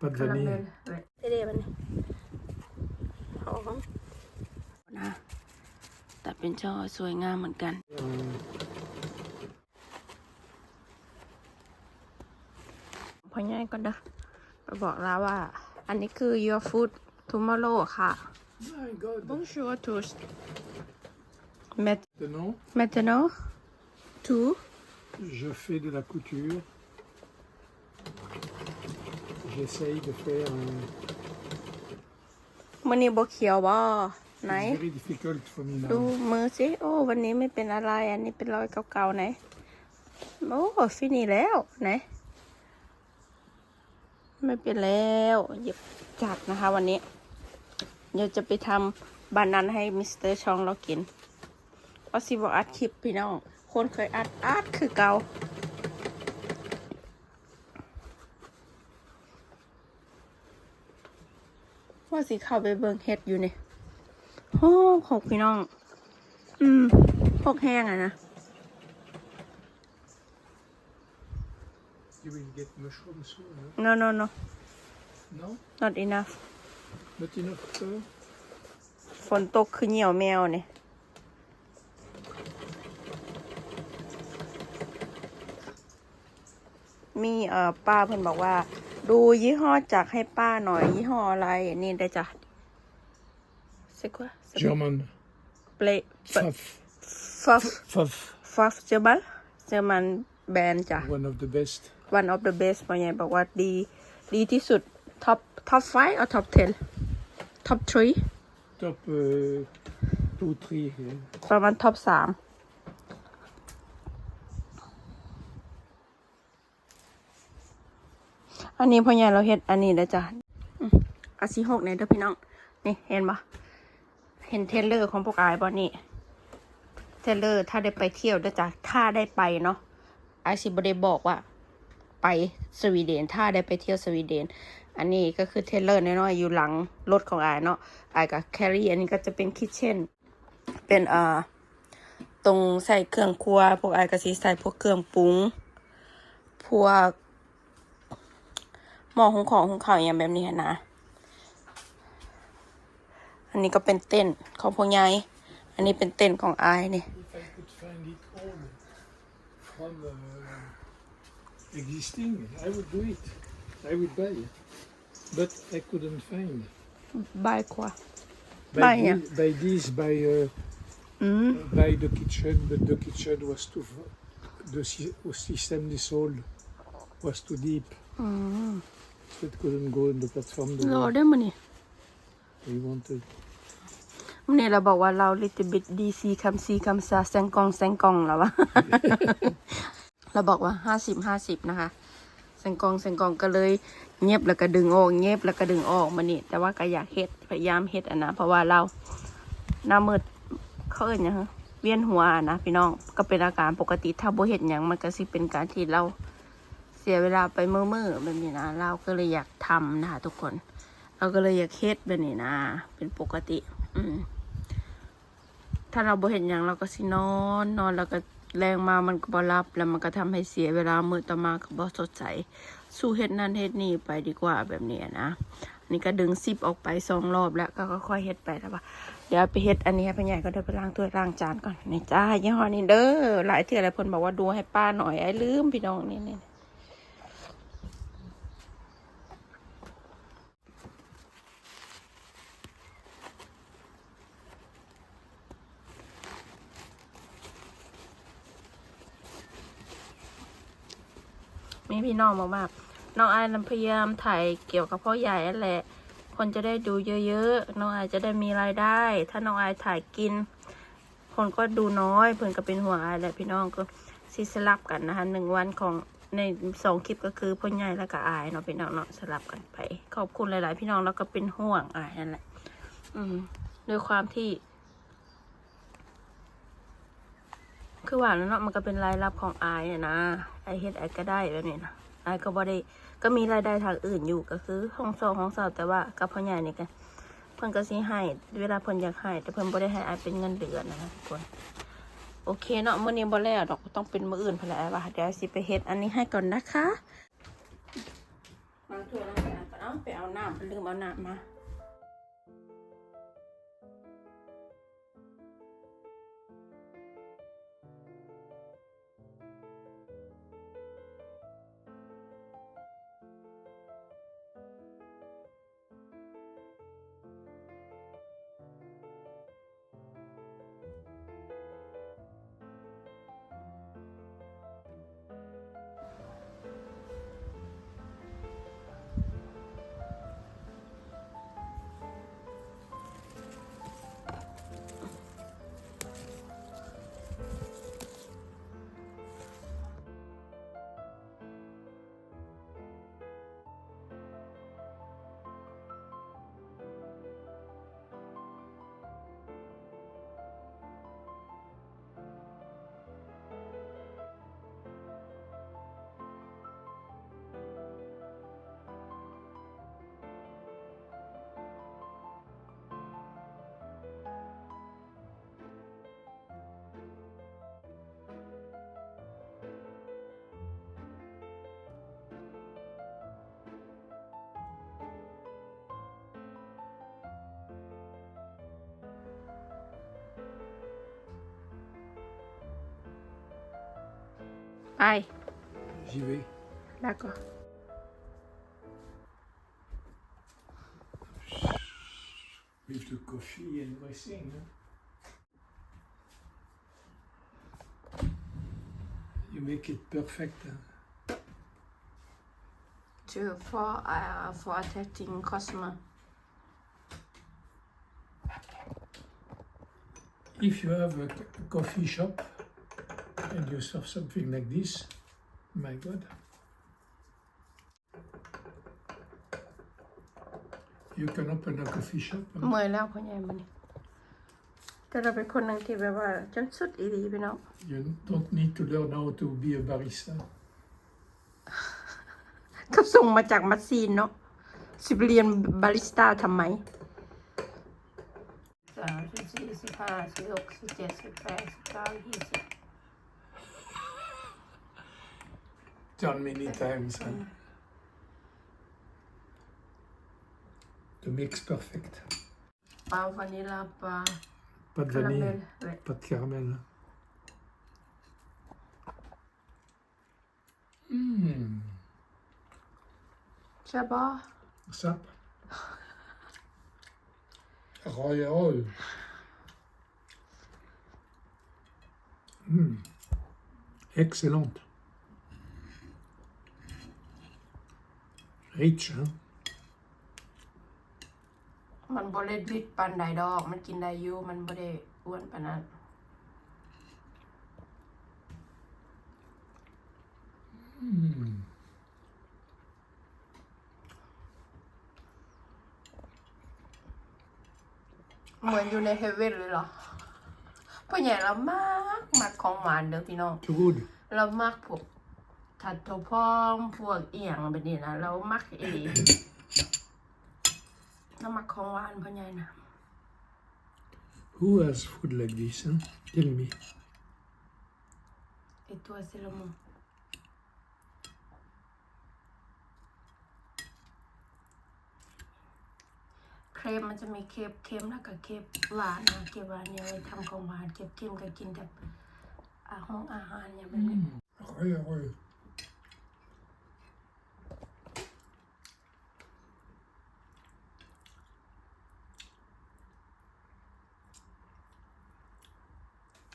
Pas de คาราเม vanille. ลเด็ดๆมันนี่หอมนะแต่เป็นช่อสวยงามเหมือนกัน Euh, พอง่ายก็เด้อไปบอกแล้วว่า อันนี้คือ your food tomorrow ค่ะ my God. Bonjour tous Mat- Maintenant, maintenant tout je fais de la couture. J'essaye de faire un. มันนี้บกเขียวบ่ไหน It's very difficult for me ดู now. มือสิโอ้ วันนี้ไม่เป็นอะไร อันนี้เป็นรอยเก่าๆไหน โอ้ฟินี่แล้วไหน ไม่เป็นแล้วหยิบจัดนะคะวันนี้ เดี๋ยวจะไปทำบานันให้มิสเตอร์ชองเรากินว่าสิบอัดคลิปพี่น้อง คนเคยอัดอัดคือเก่า ว่าสิเข้าไปเบิ่งเฮ็ดอยู่นี่โอ้หกพี่น้อง อืมหกแห้งอะนะ You will get mushrooms soon, huh? no no no No? not enough Not enough uh, ฝนตกคือเหี่ยวแมวเนี่ย มีเอ่อป้าเพิ่นบอกว่า ดูยี่ห้อจักให้ป้าหน่อย ยี่ห้ออะไร นี่ได้จ้ะ C'est quoi German. Play Faf. Fuff Faf. Fuff เจอบัลเจอมันแบรนด์จ้ะ One of the best. one of the best พ่อใหญ่บอกว่าดี ดีที่สุด top top five or top ten top three Top uh, two, three. yeah. ประมาณท็อปสาม อันนี้พ่อใหญ่เราเฮ็ดอันนี้นะจ๊ะอาซีหกเนี่ยเด้อพี่น้อง นี่เห็นปะเห็นเทเลอร์ของพวกอายบ่นี่เทเลอร์ถ้าได้ไปเที่ยวเด้อจ้ะถ้าได้ไปเนาะไอซิบได้บอกว่า ไปสวีเดน ถ้าได้ไปเที่ยวสวีเดน อันนี้ก็คือเทเลอร์น้อยๆอยู่หลังรถของอายเนาะอายกับแครี่อันนี้ก็จะเป็นคิทเช่น เป็นเอ่อตรงใส่เครื่องครัว พวกไอายกะสิใส่พวกเครื่องปรุง พวก หม้อหุงของหุงข้าวอย่างแบบนี้นะ อันนี้ก็เป็นเต้นของพวกยายอันนี้เป็นเต้นของอายนี่ If I could find it all from uh, existing, I would do it. I would buy it. But I couldn't find. บายกว่า By, Buy, thi- yeah. by this, by uh, อืม by the kitchen, but the kitchen was too. f- The sy- system they sold was too deep. อืม So it couldn't go on the platform ร the อ way ได้มั้ยนี่ we wanted. วันนี้เราบอกว่าเราลิตบิดดีซีคำซีคำซาแซงกองแซงกองแล้ววะ เราบอกว่าห้าสิบห้าสิบนะคะแซงกองแซงกองก็เลยเงียบแล้วก็ดึงออกเงียบแล้วก็ดึงออกมานี่ แต่ว่าก็อยากเฮ็ดพยายามเฮ็ดอะนะเพราะว่าเราหน้ามืดเขาเอ่ยยังเวียนหัวอะนะพี่น้องก็เป็นอาการปกติถ้าบ่เฮ็ดหยังมันก็สิเป็นการที่เรา เสียเวลาไปเมื่อเมื่อแบบนี้นะ เราก็เลยอยากทำนะคะทุกคน เราก็เลยอยากเฮ็ดแบบนี้นะ เป็นปกติ อืมถ้าเราบ่เห็นอย่างเราก็สินอนนอนแล้วก็แรงมามันก็บ่รับ แล้วมันก็ทำให้เสียเวลามื้อต่อมาก็บ่สดใส สู้เฮ็ดนั่นเฮ็ดนี่ไปดีกว่าแบบนี้นะอันนี้ก็ดึงซิปออกไปสองรอบแล้วก็ค่อยเฮ็ดไปแล้วว่าเดี๋ยวไปเฮ็ดอันนี้ให้พ่อใหญ่ก็เดินไปล้างถ้วยล้างจานก่อนนี่จ้ายี่ห้อนี้เด้อหลายเทื่อหลายคนบอกว่าดูให้ป้าหน่อยไอ้ลืมพี่น้องนี่นี่ มีพี่น้องบอกว่าน้องอายพยายามถ่ายเกี่ยวกับพ่อใหญ่นั่นแหละ คนจะได้ดูเยอะๆ น้องอายจะได้มีรายได้ ถ้าน้องอายถ่ายกิน คนก็ดูน้อยเพื่อนก็เป็นห่วงอายแหละพี่น้องก็ซิสลับกันนะคะหนึ่งวันของในสองคลิปก็คือพ่อใหญ่แล้วก็อายเนาะพี่น้องเนาะสลับกันไป ขอบคุณหลาย ๆ พี่น้องแล้วก็เป็นห่วงอายนั่นแหละ อืมด้วยความที่ คือว่าแล้วเนาะมันก็เป็นรายรับของอายอะนะไอเฮ็ดไอก็ได้แบบนี้นะไอก็บ่ได้ก็มีรายได้ทางอื่นอยู่ก็คือห้องซองห้องสอบแต่ว่ากับพ่อใหญ่นี่กันเพิ่นก็สิให้เวลาเพิ่นอยากให้แต่เพิ่นบ่ได้ให้ไอเป็นเงินเดือนนะคะทุกคนโอเคเนาะมื้อนี้บ่แล้วดอกต้องเป็นมื้ออื่นพุ่นแหละไอ้ว่าเดี๋ยวสิไปเฮ็ดอันนี้ให้ก่อนนะคะล้างถ้วยล้างจานก่เอ้าาไปเอาน้ำลืมเอาน้ำมา Aïe. J'y vais. D'accord. With the coffee and dressing. Huh? You make it perfect. Huh? To for uh, for attracting customer. If you have a coffee shop. And you serve something like this, my God. You can open a coffee shop. huh? เมื่อยแล้วพ่อใหญ่มันนี่แต่เราเป็นคนหนึ่งที่แบบว่าจังสุดอีหลีพี่น้อง You don't need to learn how to be a barista. ก็ส่งมาจากมัสซีนเนาะสิบเรียนบาริสต้าทำไมสามสิบสี่สิบห้าสิบหกสิบเจ็ดสิบแปดสิบเก้ายี่สิบ Done many times. Huh? The mix perfect. ปลาวานิลาปลา Pas de คาราเมล vanille, เว้ย pas de caramel. Mmh, ใช่ปะ ça. Royal. Mmh. Excellente. Rich, hein? มันบริดิดปันไดดอก มันกินได้อยู่มันบริอ้วนปานนั้น Mmh. เหมือนอยู่ในเฮเว่นเลยเหรอพ่อใหญ่เรามากมากของหวานเด้อพี่น้อง Too good. เรามักพวก ถัดโถพองพวกเอียงแบบนี้นะเรามักเอเรามักของหวานพ่อใหญ่นะ Who has food like this, huh? Tell me. ไอตัวเซรามูเครปมันจะมีเคปเค็มแล้วก็เคปหวานนะเคปหวานเนี่ยไว้ทำของหวานเคปเค็มก็กินแบบอาหงอาหารอย่างแบบนี้ Royal.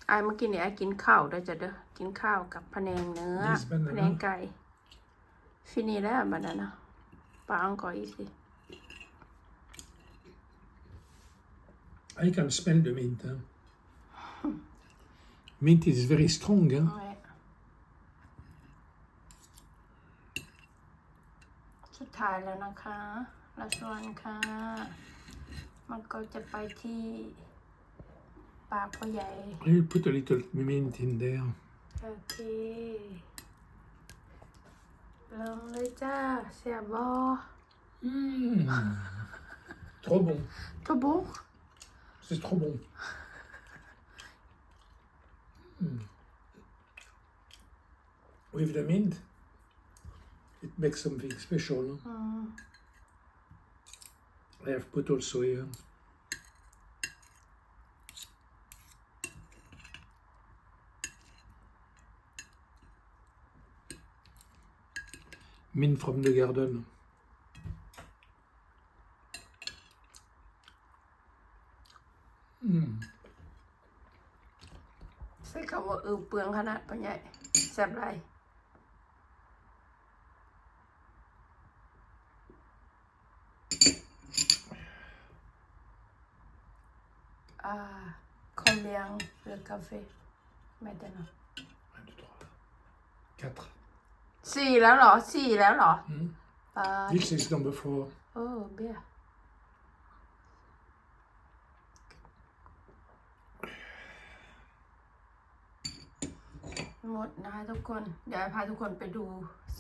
ไอ้เมื่อกี้เนี่ยไอ้กินข้าวด้วยจ้ะเด้อ กินข้าวกับพะแนงเนื้อ Yes, banana. พะแนงไก่ ฟินีแล้วบัดนั้นนะปลาอังกออีสิ I can smell the mint. Huh? mint is very strong. Huh? สุดท้ายแล้วนะคะลาสวนค่ะ มันก็จะไปที่ ปากพ่อใหญ่ I'll put a little mint in there. โอเคลงเลยจ้า เสียบอ Mmh. trop bon. ตัวบุ๊ก C'est trop bon. Mm. With the mint, it makes something special. huh? อืม I have put also here. Min from the Garden. Mm. ใช้คำว่าอือเปลืองขนาดปะใหญ่แซ่บไร Ah, combien le café? Maintenant 1, 2, 3, 4. สี่แล้วเหรอสี่แล้วเหรอ Mm. อ่า This is number four. โอ้เบียร์หมดนะคะทุกคน เดี๋ยวพาทุกคนไปดู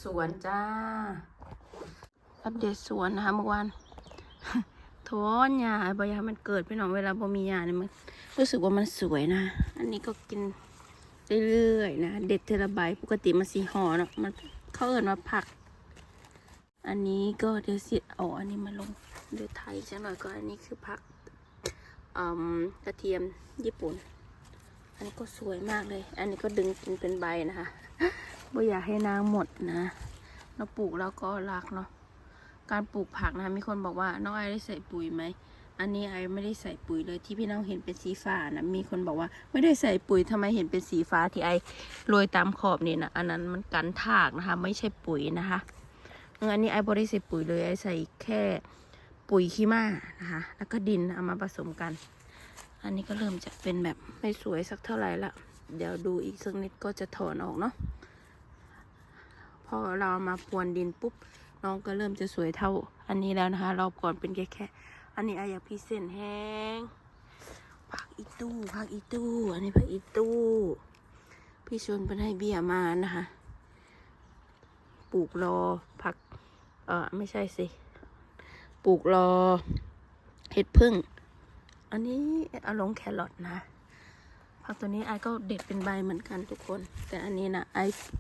สวนจ้า อัปเดตสวนนะคะเมื่อวานทอนยาบอยามันเกิดพี่น้องเวลาบ่มียาเนี่ยมันรู้สึกว่ามันสวยนะ อันนี้ก็กินเรื่อยๆนะ เด็ดเทระใบปกติมันสีห่อเนาะมัน เขาเอินว่าผัก อันนี้ก็เดี๋ยวสิเอาอันนี้มาลงเดี๋ยวไทยสักหน่อยก็อันนี้คือผักกระเทียมญี่ปุ่น อันนี้ก็สวยมากเลย อันนี้ก็ดึงกินเป็นใบนะคะบ่อยากให้นางหมดนะเราปลูกแล้วก็รักเนาะการปลูกผักนะคะมีคนบอกว่าน้องไอได้ใส่ปุ๋ยไหม อันนี้ไอไม่ได้ใส่ปุ๋ยเลยที่พี่น้องเห็นเป็นสีฟ้านะมีคนบอกว่าไม่ได้ใส่ปุ๋ยทำไมเห็นเป็นสีฟ้าที่ไอโรยตามขอบนี่นะอันนั้นมันกันถากนะคะ ไม่ใช่ปุ๋ยนะคะเอออันนี้ไอบริใส่ปุ๋ยเลยไอใส่แค่ปุ๋ยขี้ม้านะคะ แล้วก็ดินเอามาผสมกัน อันนี้ก็เริ่มจะเป็นแบบไม่สวยสักเท่าไหร่ละเดี๋ยวดูอีกสักนิดก็จะถอนออกเนาะพอเราเอามาพรวนดินปุ๊บน้องก็เริ่มจะสวยเท่าอันนี้แล้วนะคะรอบก่อนเป็นแค่แค่ อันนี้ออยากพรีเซนต์แห้งผักอีตู้ผักอีตู้อันนี้ผักอีตู้พี่ชวนเป็นให้เบี้ยมานะคะปลูกรอผัก เออไม่ใช่สิปลูกรอ เห็ดพึ่ง อันนี้เอาลงแครอทนะผักตัวนี้ไอก็เด็ดเป็นใบเหมือนกันทุกคน แต่อันนี้นะไอ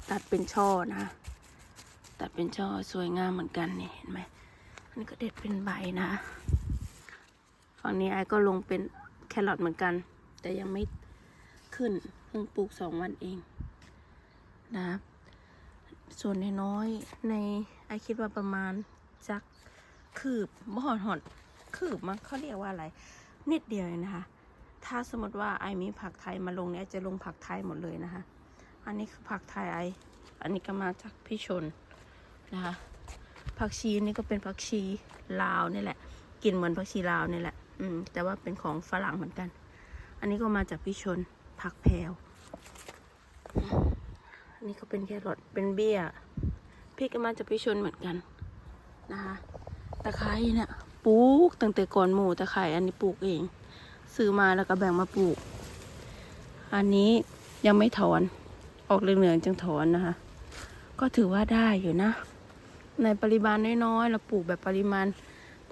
ตัดเป็นช่อนะตัดเป็นช่อสวยงามเหมือนกันนี่เห็นไหมอันนี้ก็เด็ดเป็นใบนะ ฝั่งนี้ไอก็ลงเป็นแครอทเหมือนกัน แต่ยังไม่ขึ้นเพิ่งปลูกสองวันเองนะครับส่วนน้อยในไอคิดว่าประมาณจักคืบบ่หอดหอดคืบมั้งเขาเรียกว่าอะไร นิดเดียวเองนะคะ ถ้าสมมติว่าไอมีผักไทยมาลงเนี่ยจะลงผักไทยหมดเลยนะคะ อันนี้คือผักไทยไออันนี้ก็มาจากพี่ชนนะคะผักชีนี่ก็เป็นผักชีลาวนี่แหละ กินเหมือนผักชีลาวนี่แหละ อืม แต่ว่าเป็นของฝรั่งเหมือนกัน อันนี้ก็มาจากพี่ชนผักแพรวอันนี้ก็เป็นแครอทเป็นเบี้ยพริกก็มาจากพี่ชนเหมือนกันนะคะตะไคร้เนี่ยปลูกตั้งแต่ก่อนหมูตะไคร้อันนี้ปลูกเอง ซื้อมาแล้วก็แบ่งมาปลูก อันนี้ยังไม่ถอนออกเหลืองๆจึงถอนนะคะ ก็ถือว่าได้อยู่นะ ในปริมาณน้อยๆเราปลูกแบบปริมาณ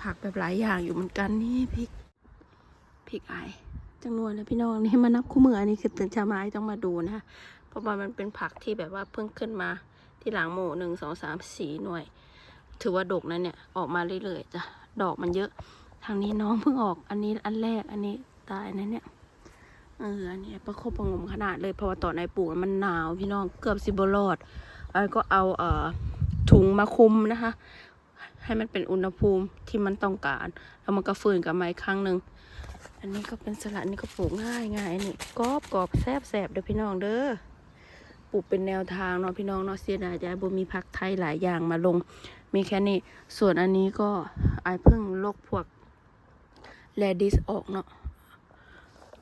ผักแบบหลายอย่างอยู่เหมือนกันนี่พริกพริกไอจังนวนนะพี่น้องนี่มานับคู่มืออันนี้คือตื่นเช้ามาต้องมาดูนะเพราะว่ามันเป็นผักที่แบบว่าเพิ่งขึ้นมาที่หลังหมู่หนึ่งสองสามสี่หน่วย ถือว่าดกนะเนี่ยออกมาเรื่อยๆจ้ะดอกมันเยอะ ทางนี้น้องเพิ่งออกอันนี้อันแรกอันนี้ตายนะเนี่ยเอออันนี้ประคบประงมขนาดเลยเพราะว่าตอนไอปลูกมันหนาว พี่น้องเกือบสิบรอดไอก็เอาเอ่อถุงมาคุมนะคะ ให้มันเป็นอุณหภูมิที่มันต้องการ แล้วมันก็ฟื้นกลับมาอีกครั้งหนึ่งอันนี้ก็เป็นสลัดนี่ก็ปลูกง่ายง่ายนี่กรอบกรอบแซบแซบเด้อพี่น้องเด้อปลูกเป็นแนวทางเนาะพี่น้องเนาะเสียดายใจบ่มีผักไทยหลายอย่างมาลง มีแค่นี้ ส่วนอันนี้ก็ไอเพิ่งลกพวกแลดิสออกเนาะ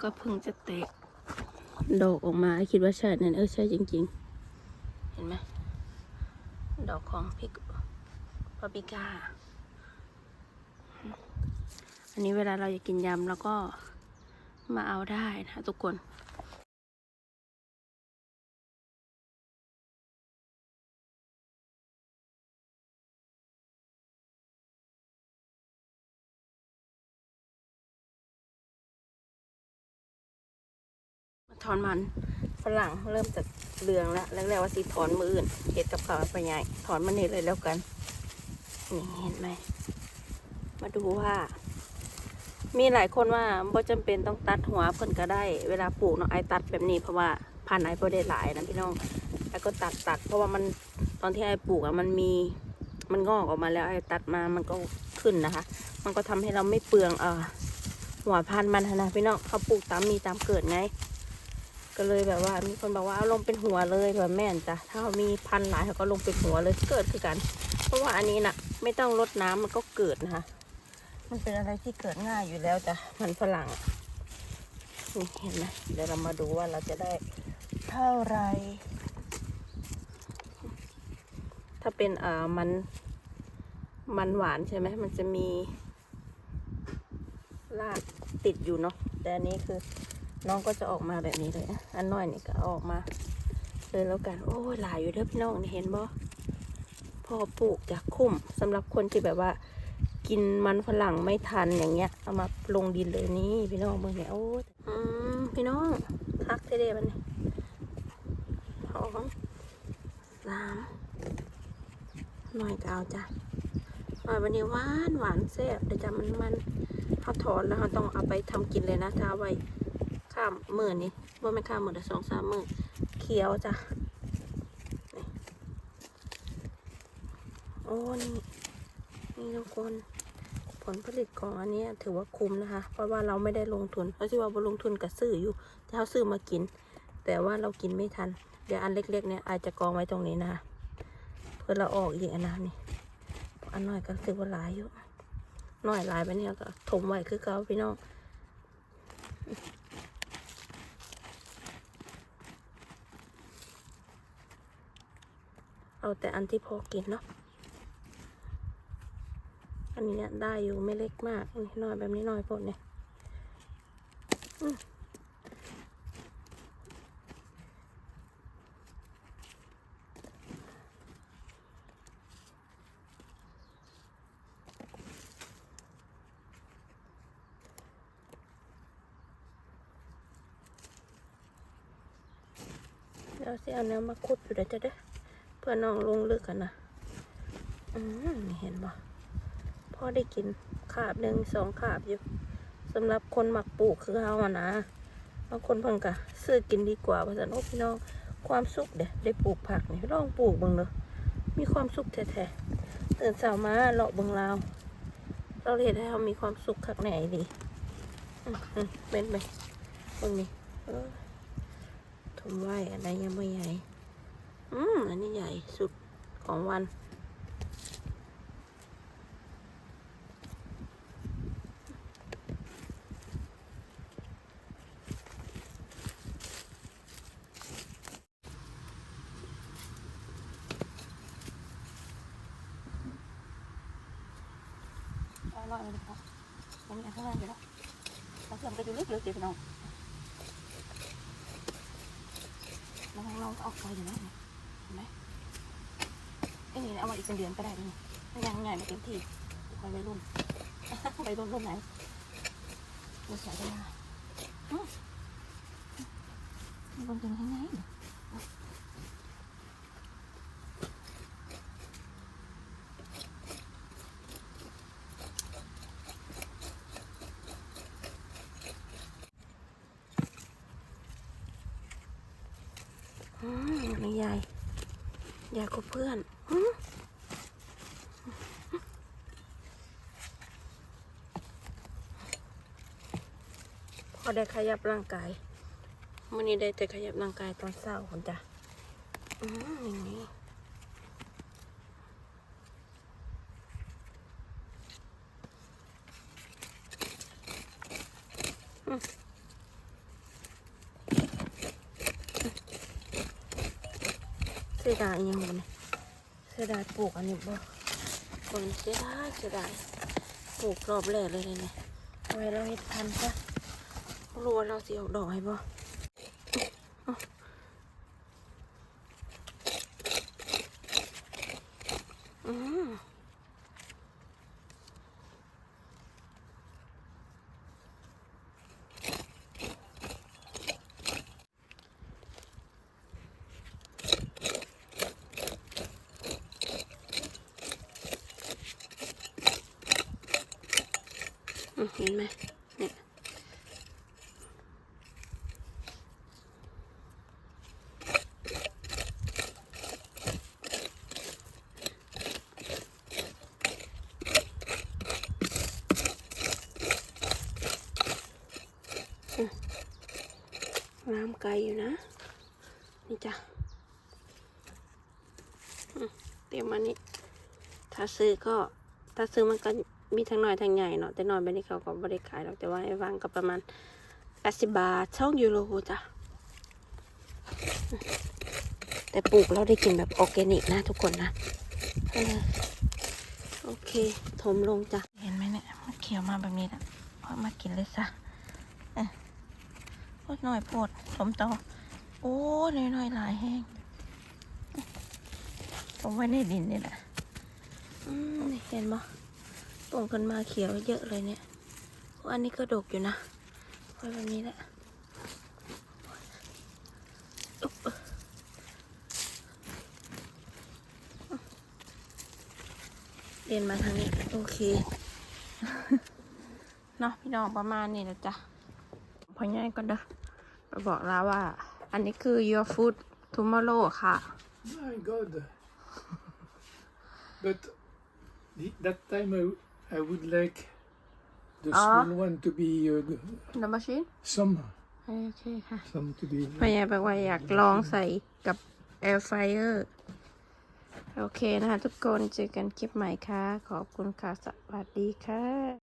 ก็เพิ่งจะแตกดอกออกมาคิดว่าใช่นั่นเออใช่จริง ๆ เห็นไหมดอกของพริก ปาปริก้า อันนี้เวลาเราจะกินยำแล้วก็มาเอาได้นะทุกคนถอนมันฝรั่งเริ่มจากเหลืองแล้วแล้วแล้วว่าสีถอนมืออื่นเห็ดกับเขาวไปใหญ่ถอนมันนี่เลยแล้วกัน นี่เห็นไหม มาดูว่า มีหลายคนว่าบ่จำเป็นต้องตัดหัวเพิ่นก็ได้ เวลาปลูกเนาะไอตัดแบบนี้เพราะว่าพันไอบ่ได้หลายนะพี่น้องไอก็ตัดตัด เพราะว่ามันตอนที่ไอปลูกอะมันมีมันงอกออกมาแล้วไอตัดมามันก็ขึ้นนะคะ มันก็ทำให้เราไม่เปลืองเอ่อหัวพันมันนะพี่น้องเขาปลูกตามมีตามเกิดไง ก็เลยแบบว่ามีคนบอกว่าเอาลงเป็นหัวเลยแบบแม่นจ้ะถ้าเขามีพันหลายเขาก็ลงเป็นหัวเลยเกิดคือกัน เพราะว่าอันนี้น่ะ ไม่ต้องรดน้ำมันก็เกิดนะคะมันเป็นอะไรที่เกิดง่ายอยู่แล้วจ้ะมันฝรั่งนี่เห็นไหมเดี๋ยวเรามาดูว่าเราจะได้เท่าไร ถ้าเป็นเอ่อมันมันหวานใช่ไหมมันจะมีรากติดอยู่เนาะแต่อันนี้คือน้องก็จะออกมาแบบนี้เลย อันน้อยนี่ก็ออกมาเลยแล้วกัน โอ้ยหลายอยู่เด้อพี่น้องนี่เห็นบ่ พอปลูกจากคุ้มสำหรับคนที่แบบว่า กินมันฝรั่งไม่ทันอย่างเงี้ย เอามาลงดินเลยนี่พี่น้องเมืองเนี่ยโอ้ยอืมพี่น้องคักเท่เดมันนี่สองสามหน่อยก็เอาจ้ะหน่อยวันนี้หวานหวานแซ่บเดี๋ยวจะมันมันเขาถอนแล้วเขาต้องเอาไปทำกินเลยนะถ้าไว้ข้ามมือนี่ว่าไม่ข้ามมือแต่สองสามมือเขียวจ้ะนี่โอ้นี่นี่ทุกคนผลผลิตของอันนี้ถือว่าคุ้มนะคะ เพราะว่าเราไม่ได้ลงทุนเพราะที่ว่าบลงทุนกับซื้ออยู่จะเอาซื้อมากิน แต่ว่าเรากินไม่ทัน เดี๋ยวอันเล็ก ๆ เนี่ยอาจจะกองไว้ตรงนี้นะคะเพื่อเราออกอีกอันนะนี่อันน้อยก็ถือว่าหลายอยู่น้อยหลายไปเนี่ยก็ถมไว้คือเก่าพี่น้องเอาแต่อันที่พอกินเนาะ อันนี้ได้อยู่ไม่เล็กมากน,น้อยแบบนี้น้อยพดเนี่ยเดี๋ยวสิเอาเนื้อมาคุดอยู่เดี๋ยวจะได้เพื่อน้องลงลึกกันนะอืมเห็นบ่ อได้กินขาบหนึ่งสองขาบอยู่สำหรับคนหมักปลูกคือเฮาอะนะบางคนเพิ่งกะซื้อกินดีกว่าเพราะฉะนั้นพี่น้องความสุขเด้ได้ปลูกผักนี่ลองปลูกบิ่งเด้อมีความสุขแท้ๆตื่นเช้ามาเลาะบิ่งราวเราเห็นให้เรามีความสุขคักไหนดีเป็นไหมเบิ่งนี่ถมไหวอันใดยังไม่ใหญ่ อืมอันนี้ใหญ่สุดของวัน อร่อยเลยครับผมมีอันข้างล่างอยู่แล้วเราเสื่อมไปดูลึกๆเดี๋ยวพี่น้อง น้องเราก็ออกไปอยู่นะเห็นไหมไอ้นี่เอามาอีกเป็นเดือนก็ได้นี่ยังใหญ่ไม่เต็มที่คอยไปรุ่นไปรุ่นรุ่นไหนรุ่นสายได้รุ่นเป็นยังไง อืมนี่ยายยายกับเพื่อนอืม พอได้ขยับร่างกายมื่อนี้ได้แต่ขยับร่างกายตอนเศร้าคนจ้ะอืมอย่างนี้เสียดายยังไงเนี่ยเสียดายปลูกอันนี้บ่คนเสียดายเสียดายปลูกรอบแรกเลยเนี่ยไว้เราเฮ็ดพันธุ์ซะ รัวเราสีออกดอกให้บ่อืมอืมเห็นไหม เนี่ยอืมน้ำ ไกลอยู่นะ นี่จ้ะเตรียมมานี่ถ้าซื้อก็ถ้าซื้อมันก็มีทั้งหน้อยทั้งใหญ่เนาะแต่หน้อยไม่ได้เขาก็ไม่ได้ขายหรอกแต่ว่าไอ้วางก็ประมาณแปดสิบบาทช่องยูโรจ้ะแต่ปลูกเราได้กินแบบออร์แกนิกนะทุกคนนะโอเคถมลงจ้ะเห็นไหมเนี่ยมันเขียวมาแบบนี้นะพอมากินเลยซะ โคตรน้อยโพดถมต่อ โอ้น้อยน้อยลายแห้งผมไว้ในดินนี่แหละอืมนี่เห็นปะตรงกันมาเขียวเยอะเลยเนี่ย อันนี้ก็ดกอยู่นะไว้แบบนี้แหละเดินมาทางนี้ โอเค เนาะพี่น้องประมาณนี้แหละจ้ะพอง่ายก็เด้อ ไปบอกแล้วว่า อันนี้คือ your food tomorrow ค่ะ My God. but the, that time I, I would like the Ah. small one to be uh, g- the machine some, โอเคค่ะ some to be. พยายบอกว่าอยากลองใส่กับ air fryer โอเคนะคะทุกคนเจอกันคลิปใหม่ค่ะ ขอบคุณค่ะ สวัสดีค่ะ